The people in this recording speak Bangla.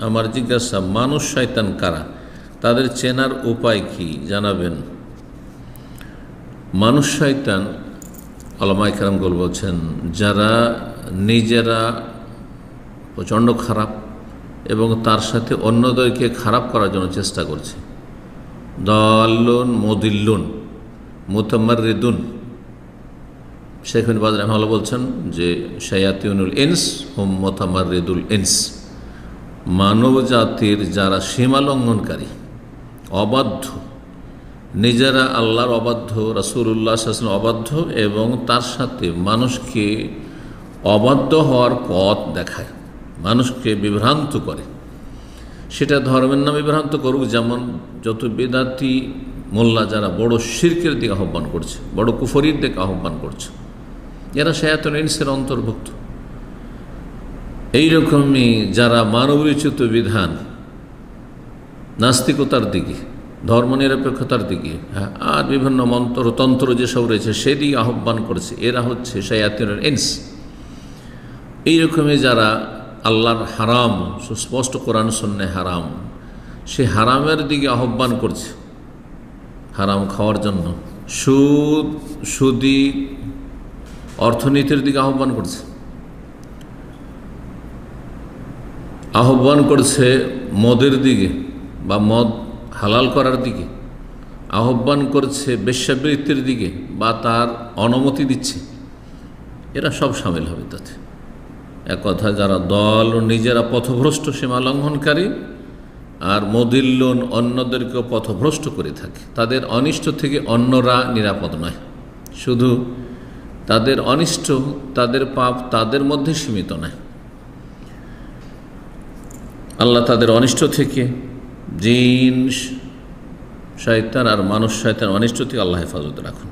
আমার জিজ্ঞাসা, মানুষ শয়তান কারা? তাদের চেনার উপায় কি? জানাবেন। মানুষ শয়তান আলমাই কারামগুল বলছেন, যারা নিজেরা প্রচণ্ড খারাপ এবং তার সাথে অন্যদেরকে খারাপ করার জন্য চেষ্টা করছে। দল্লুন, মদিল্লুন মুতাম্মারিদুন শেখ বাজ রহমাল বলছেন যে, শায়াতিউনুল ইনস হোম মোতামারিদুল ইনস। মানব জাতির যারা সীমা লঙ্ঘনকারী অবাধ্য, নিজেরা আল্লাহর অবাধ্য রাসুল্লাহ আসলাম অবাধ্য এবং তার সাথে মানুষকে অবাধ্য হওয়ার পথ দেখায়, মানুষকে বিভ্রান্ত করে। সেটা ধর্মের নামে বিভ্রান্ত করুক, যেমন যত বেদাতি মোল্লা যারা বড় শির্কের দিকে আহ্বান করছে, বড় কুফরির দিকে আহ্বান করছে, এরা শায়াতন ইনসের অন্তর্ভুক্ত। এইরকমই যারা মানবরচিত বিধান নাস্তিকতার দিকে ধর্মনিরপেক্ষতার দিকে হ্যাঁ, আর বিভিন্ন মন্ত্র তন্ত্র যেসব রয়েছে সেদিকে আহ্বান করছে। এরা হচ্ছে শায়াতিনের এনস এইরকমই যারা আল্লাহর হারাম সুস্পষ্ট কোরআন শূন্য হারাম সে হারামের দিকে আহ্বান করছে। হারাম খাওয়ার জন্য। সুদ সুদি অর্থনীতির দিকে আহ্বান করছে। আহ্বান করছে মদের দিকে বা মদ হালাল করার দিকে। আহ্বান করছে বেশ্যাবৃত্তির দিকে বা তার অনুমতি দিচ্ছে। এরা সব সামিল হবে তাতে। এক কথা যারা দল ও নিজেরা পথভ্রষ্ট সীমা লঙ্ঘনকারী আর মদিল্লন অন্যদেরকেও পথভ্রষ্ট করে থাকে, তাদের অনিষ্ট থেকে অন্যরা নিরাপদ নয়। শুধু তাদের অনিষ্ট তাদের পাপ তাদের মধ্যে সীমিত নয়। আল্লাহ তাদের অনিষ্ট থেকে জিন শয়তান আর মানুষ শয়তান অনিষ্ট থেকে আল্লাহ হেফাজত রাখুন।